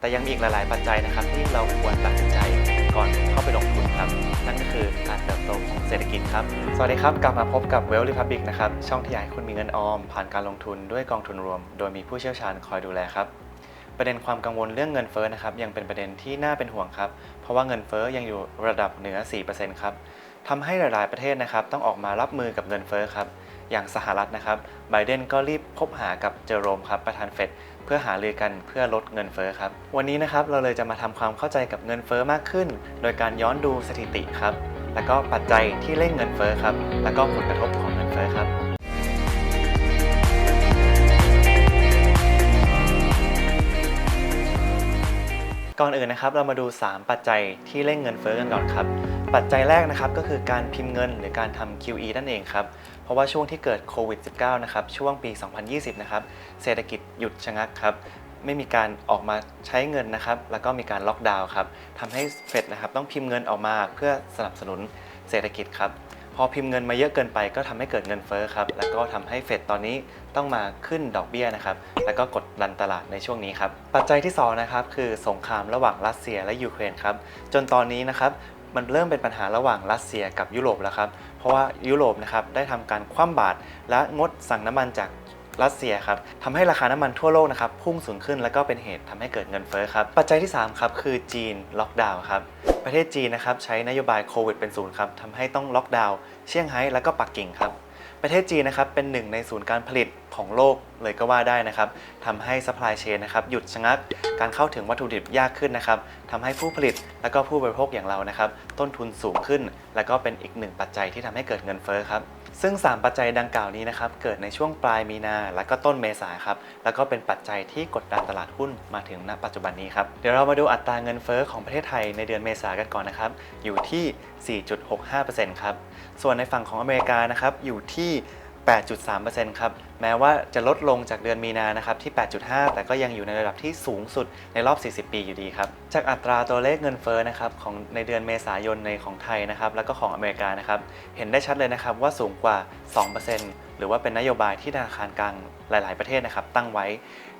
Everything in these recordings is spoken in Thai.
แต่ยังมีอีกหลาย ๆ ปัจจัยนะครับที่เราควรตัดสินใจก่อนเข้าไปลงทุนครับ นั่นก็คือการเติบโตของเศรษฐกิจครับ สวัสดีครับ กลับมาพบกับ w e l l Republic นะครับ ช่องที่อยากให้คุณมีเงินออม ผ่านการลงทุนด้วยกองทุนรวม โดยมีผู้เชี่ยวชาญคอยดูแลครับ ประเด็นความกังวลเรื่องเงินเฟ้อนะครับยังเป็นประเด็นที่น่าเป็นห่วงครับ เพราะว่าเงินเฟ้อยังอยู่ระดับเหนือ 4%ครับทำให้หลาย ๆ ประเทศนะครับต้องออกมารับมือกับเงินเฟ้อครับอย่างสหรัฐนะครับไบเดนก็รีบพบหากับเจอโรมครับประธานเฟด เพื่อหารือกันเพื่อลดเงินเฟ้อครับ วันนี้นะครับเราเลยจะมาทำความเข้าใจกับเงินเฟ้อมากขึ้น โดยการย้อนดูสถิติครับ แล้วก็ปัจจัยที่เร่งเงินเฟ้อครับ แล้วก็ผลกระทบของเงินเฟ้อครับก่อนอื่นนะครับเรามาดู 3 ปัจจัยที่เร่งเงินเฟ้อกันก่อนครับ ปัจจัยแรกนะครับก็คือการพิมพ์เงินหรือการทำ QE นั่นเองครับ เพราะว่าช่วงที่เกิดโควิด -19 นะครับช่วงปี 2020 นะครับเศรษฐกิจหยุดชะงักครับไม่มีการออกมาใช้เงินนะครับ แล้วก็มีการล็อกดาวน์ครับทำให้เฟดนะครับต้องพิมพ์เงินออกมาเพื่อสนับสนุนเศรษฐกิจครับพอพิมพ์เงินมาเยอะเกินไปก็ทำให้เกิดเงินเฟ้อครับแล้วก็ทำให้เฟดตอนนี้ต้องมาขึ้นดอกเบี้ยนะครับแล้วก็กดดันตลาดในช่วงนี้ครับปัจจัยที่สองนะครับคือสงครามระหว่างรัสเซียและยูเครนครับจนตอนนี้นะครับ มันเริ่มเป็นปัญหาระหว่างรัสเซียกับยุโรปแล้วครับ เพราะว่ายุโรปนะครับได้ทำการคว่ำบาตรและงดสั่งน้ำมันจากรัสเซียครับทำให้ราคาน้ำมันทั่วโลกนะครับพุ่งสูงขึ้นแล้วก็เป็นเหตุทำให้เกิดเงินเฟ้อครับ ปัจจัยที่3ครับคือจีนล็อกดาวน์ครับ ประเทศจีนนะครับใช้นโยบายโควิดเป็นศูนย์ครับทำให้ต้องล็อกดาวน์เซี่ยงไฮ้แล้วก็ปักกิ่งครับ ประเทศจีนนะครับเป็นหนึ่งในศูนย์การผลิต ของโลกเลยก็ว่าได้นะครับทำให้ supply chain นะครับหยุดชะงักการเข้าถึงวัตถุดิบยากขึ้นนะครับทำให้ผู้ผลิตแล้วก็ผู้บริโภคอย่างเรานะครับต้นทุนสูงขึ้น แล้วก็เป็นอีกหนึ่งปัจจัยที่ทำให้เกิดเงินเฟ้อครับซึ่ง 3 ปัจจัยดังกล่าวนี้นะครับเกิดในช่วงปลายมีนาและก็ต้นเมษาครับแล้วก็เป็นปัจจัยที่กดดันตลาดหุ้นมาถึงณปัจจุบันนี้ครับเดี๋ยวเรามาดูอัตราเงินเฟ้อของประเทศไทยในเดือนเมษากันก่อนนะครับอยู่ที่ 4.65%ครับส่วนในฝั่งของอเมริกานะครับอยู่ที่ 8.3%ครับ แม้ว่าจะลดลงจากเดือนมีนานะครับที่ 8.5 แต่ก็ยังอยู่ในระดับที่สูงสุดในรอบ 40 ปีอยู่ดีครับ จากอัตราตัวเลขเงินเฟ้อนะครับของในเดือนเมษายนในของไทยนะครับแล้วก็ของอเมริกานะครับเห็นได้ชัดเลยนะครับว่าสูงกว่า 2%หรือว่าเป็นนโยบายที่ธนาคารกลางหลาย ๆ ประเทศนะครับตั้งไว้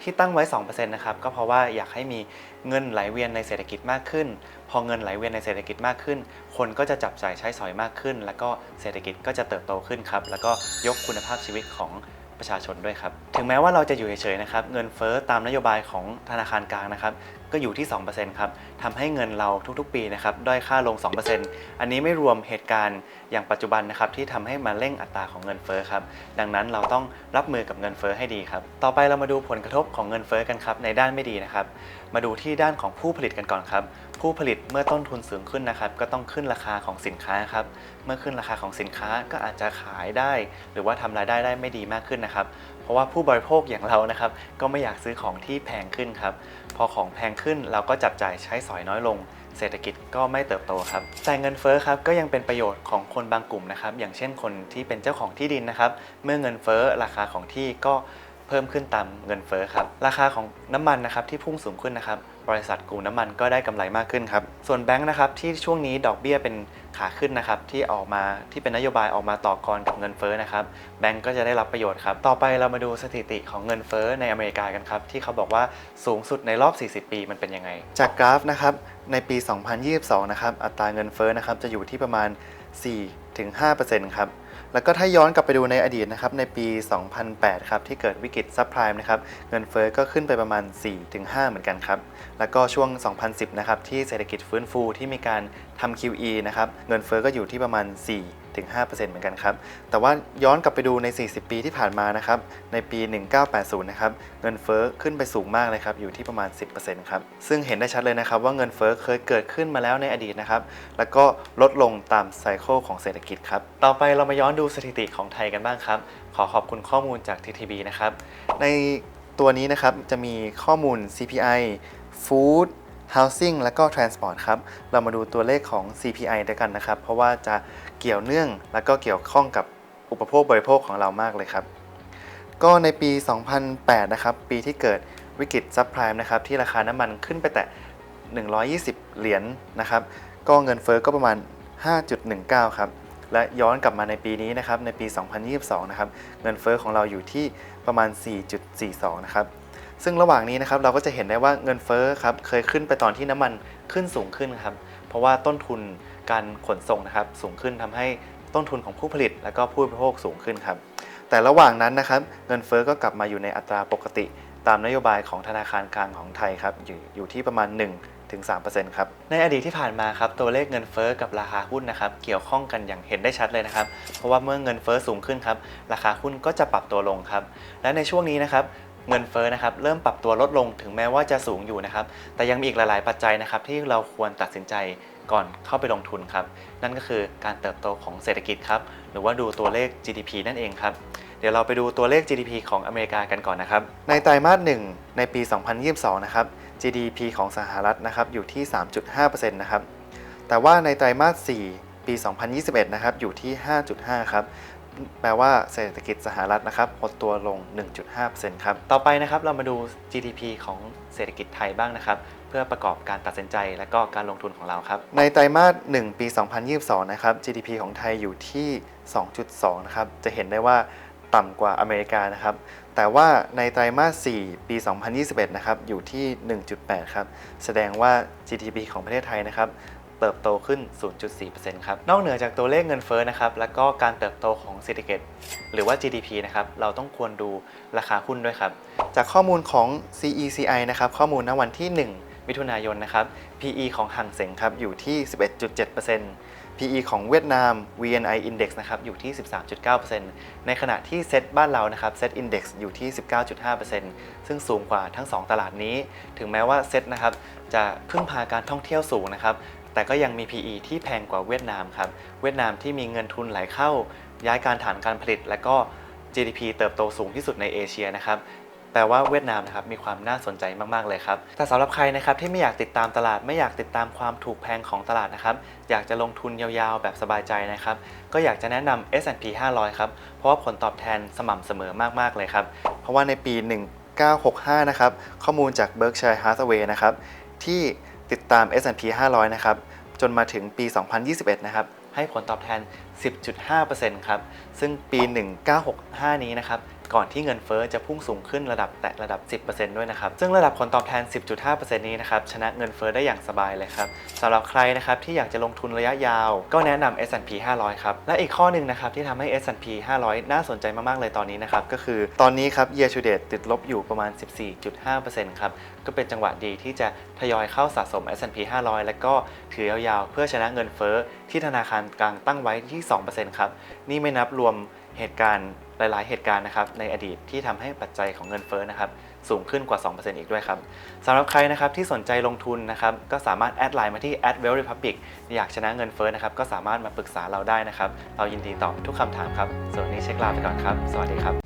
ที่ตั้งไว้ 2%นะครับก็เพราะว่าอยากให้มีเงินไหลเวียนในเศรษฐกิจมากขึ้น พอเงินไหลเวียนในเศรษฐกิจมากขึ้น คนก็จะจับจ่ายใช้สอยมากขึ้น แล้วก็เศรษฐกิจก็จะเติบโตขึ้นครับแล้วก็ยกคุณภาพชีวิตของ ประชาชนด้วยครับ ถึงแม้ว่าเราจะอยู่เฉยๆนะครับ เงินเฟ้อตามนโยบายของธนาคารกลางนะครับก็อยู่ที่ 2%ครับทำให้เงินเราทุกๆ ปีนะครับด้อยค่าลง 2%อันนี้ไม่รวมเหตุการณ์อย่างปัจจุบันนะครับที่ทำให้มาเร่งอัตราของเงินเฟ้อครับ ดังนั้นเราต้องรับมือกับเงินเฟ้อให้ดีครับ ต่อไปเรามาดูผลกระทบของเงินเฟ้อกันครับในด้านไม่ดีนะครับ มาดูที่ด้านของผู้ผลิตกันก่อนครับ ผู้ผลิตเมื่อต้นทุนสูงขึ้นนะครับ ก็ต้องขึ้นราคาของสินค้าครับ เมื่อขึ้นราคาของสินค้าก็อาจจะขายได้ หรือว่าทำรายได้ได้ไม่ดีมากขึ้นนะครับ เพราะว่าผู้บริโภคอย่างเรานะครับก็ไม่อยากซื้อของที่แพงขึ้นครับ พอของแพงขึ้นเราก็จับจ่ายใช้สอยน้อยลง เศรษฐกิจก็ไม่เติบโตครับ แต่เงินเฟ้อครับก็ยังเป็นประโยชน์ของคนบางกลุ่มนะครับ อย่างเช่นคนที่เป็นเจ้าของที่ดินนะครับ เมื่อเงินเฟ้อราคาของที่ก็เพิ่มขึ้นตามเงินเฟ้อครับ ราคาของน้ำมันนะครับที่พุ่งสูงขึ้นนะครับ บริษัทกลุ่มน้ำมันก็ได้กำไรมากขึ้นครับ ส่วนแบงค์นะครับที่ช่วงนี้ดอกเบี้ยเป็นขาขึ้นนะครับที่ออกมาที่เป็นนโยบายออกมาต่อกรกับเงินเฟ้อนะครับแบงก์ก็จะได้รับประโยชน์ครับ ต่อไปเรามาดูสถิติของเงินเฟ้อในอเมริกากันครับ ที่เขาบอกว่าสูงสุดในรอบ 40 ปีมันเป็นยังไง จากกราฟนะครับในปี 2022 นะครับอัตราเงินเฟ้อนะครับจะอยู่ที่ประมาณ 4-5%ครับ แล้วก็ถ้าย้อนกลับไปดูในอดีตนะครับในปี 2008 ครับที่เกิดวิกฤตซับไพรม์นะครับเงินเฟ้อก็ขึ้นไปประมาณ 4-5 เหมือนกันครับ แล้วก็ช่วง 2010 นะครับที่เศรษฐกิจฟื้นฟูที่มีการทำ QE นะครับเงินเฟ้อก็อยู่ที่ประมาณ 4 4-5%เหมือนกันครับ แต่ว่าย้อนกลับไปดูใน 40 ปีที่ผ่านมานะครับ ในปี 1980 นะครับ เงินเฟ้อขึ้นไปสูงมากเลยครับ อยู่ที่ประมาณ 10%ครับ ซึ่งเห็นได้ชัดเลยนะครับว่าเงินเฟ้อเคยเกิดขึ้นมาแล้วในอดีตนะครับ แล้วก็ลดลงตามไซเคิลของเศรษฐกิจครับ ต่อไปเรามาย้อนดูสถิติของไทยกันบ้างครับ ขอขอบคุณข้อมูลจาก TTB นะครับ ในตัวนี้นะครับจะมีข้อมูล CPI Food Housing และก็ Transport ครับ เรามาดูตัวเลขของ CPI ด้วยกันนะครับ เพราะว่าจะเกี่ยวเนื่องและก็เกี่ยวข้องกับอุปโภคบริโภคของเรามากเลยครับ ก็ในปี 2008 นะครับ ปีที่เกิดวิกฤตซับไพรม์นะครับ ที่ราคาน้ำมันขึ้นไปแต่ 120 เหรียญนะครับ ก็เงินเฟ้อก็ประมาณ 5.19 ครับ และย้อนกลับมาในปีนี้นะครับ ในปี 2022 นะครับ เงินเฟ้อของเราอยู่ที่ประมาณ 4.42 นะครับ ซึ่งระหว่างนี้นะครับเราก็จะเห็นได้ว่าเงินเฟ้อครับเคยขึ้นไปตอนที่น้ำมันขึ้นสูงขึ้นครับเพราะว่าต้นทุนการขนส่งนะครับสูงขึ้นทำให้ต้นทุนของผู้ผลิต และก็ผู้บริโภคสูงขึ้นครับแต่ระหว่างนั้นนะครับเงินเฟ้อก็กลับมาอยู่ในอัตราปกติ ตามนโยบายของธนาคารกลางของไทยครับอยู่อยู่ที่ประมาณ 1ถึง3%ครับในอดีตที่ผ่านมาครับตัวเลขเงินเฟ้อกับราคาหุ้นนะครับเกี่ยวข้องกันอย่างเห็นได้ชัดเลยนะครับ เพราะว่าเมื่อเงินเฟ้อสูงขึ้นครับราคาหุ้นก็จะปรับตัวลงครับและในช่วงนี้นะครับ เงินเฟ้อนะครับเริ่มปรับตัวลดลงถึงแม้ว่าจะสูงอยู่นะครับ แต่ยังมีอีกหลาย ๆ ปัจจัยนะครับที่เราควรตัดสินใจก่อนเข้าไปลงทุนครับ นั่นก็คือการเติบโตของเศรษฐกิจครับ หรือว่าดูตัวเลข GDP นั่นเองครับ เดี๋ยวเราไปดูตัวเลข GDP ของอเมริกากันก่อนนะครับ ในไตรมาส 1 ในปี 2022 นะครับ GDP ของสหรัฐนะครับอยู่ที่ 3.5%นะครับ แต่ว่าในไตรมาส 4 ปี 2021 นะครับอยู่ที่ 5.5 ครับ แปลว่าเศรษฐกิจสหรัฐนะครับหดตัวลง 1.5%ครับ ต่อไปนะครับเรามาดู GDP ของเศรษฐกิจไทยบ้างนะครับ เพื่อประกอบการตัดสินใจและก็การลงทุนของเราครับ ในไตรมาส 1 ปี 2022 นะครับ GDP ของไทยอยู่ที่ 2.2 นะครับ จะเห็นได้ว่าต่ำกว่าอเมริกานะครับ แต่ว่าในไตรมาส 4 ปี 2021 นะครับ อยู่ที่ 1.8 ครับ แสดงว่า GDP ของประเทศไทยนะครับ เติบโตขึ้น 0.4%ครับ นอกเหนือจากตัวเลขเงินเฟ้อนะครับ แล้วก็การเติบโตของเศรษฐกิจหรือว่า GDP นะครับ เราต้องควรดูราคาหุ้นด้วยครับ จากข้อมูลของ CECI นะครับ ข้อมูลณวันที่ 1 มิถุนายนนะครับ PE ของห่างเส็งครับ อยู่ที่ 11.7% PE ของเวียดนาม VNI Index นะครับ อยู่ที่ 13.9%ในขณะที่เซตบ้านเรานะครับเซต Index อยู่ที่ 19.5%ซึ่งสูงกว่าทั้ง 2 ตลาดนี้ ถึงแม้ว่าเซตนะครับจะพึ่งพาการท่องเที่ยวสูงนะครับ แต่ก็ยังมี PE ที่แพงกว่าเวียดนามครับ เวียดนามที่มีเงินทุนไหลเข้า ย้ายการฐานการผลิต และก็ GDP เติบโตสูงที่สุดในเอเชียนะครับแปลว่าเวียดนามนะครับมีความน่าสนใจมาก ๆ เลยครับ แต่สำหรับใครนะครับที่ไม่อยากติดตามตลาดไม่อยากติดตามความถูกแพงของตลาดนะครับอยากจะลงทุนยาวๆ แบบสบายใจนะครับก็อยากจะแนะนำ S&P 500 ครับ เพราะว่าผลตอบแทนสม่ำเสมอมาก ๆ เลยครับ เพราะว่าในปี 1965 นะครับข้อมูลจาก Berkshire Hathaway นะครับที่ ติดตาม S&P 500 นะครับ จนมาถึงปี 2021 นะครับ ให้ผลตอบแทน 10.5%ครับ ซึ่งปี 1965 นี้นะครับ ก่อนที่เงินเฟ้อจะพุ่งสูงขึ้นระดับแตะระดับ 10%ด้วยนะครับ ซึ่งระดับผลตอบแทน 10.5%นี้นะครับชนะเงินเฟ้อได้อย่างสบายเลยครับสำหรับใครนะครับที่อยากจะลงทุนระยะยาว ก็แนะนำ S&P 500 ครับ และอีกข้อหนึ่งนะครับที่ทำให้ S&P 500 น่าสนใจมากๆเลยตอนนี้นะครับก็คือตอนนี้ครับ year to date ติดลบอยู่ประมาณ 14.5%ครับก็เป็นจังหวะดีที่จะทยอยเข้าสะสม S&P 500 และก็ถือยาวๆ เพื่อชนะเงินเฟ้อที่ธนาคารกลางตั้งไว้ที่ 2%ครับนี่ไม่นับรวมเหตุการณ์ หลาย ๆ เหตุการณ์นะครับในอดีตที่ทำให้ปัจจัยของเงินเฟ้อนะครับสูงขึ้นกว่า 2%อีกด้วยครับสำหรับใครนะครับที่สนใจลงทุนนะครับก็สามารถแอดไลน์มาที่ a d w e l l Republic อยากชนะเงินเฟ้อนะครับก็สามารถมาปรึกษาเราได้นะครับ เรายินดีตอบทุกคำถามครับ ส่วนนี้เช็คลาไปก่อนครับ สวัสดีครับ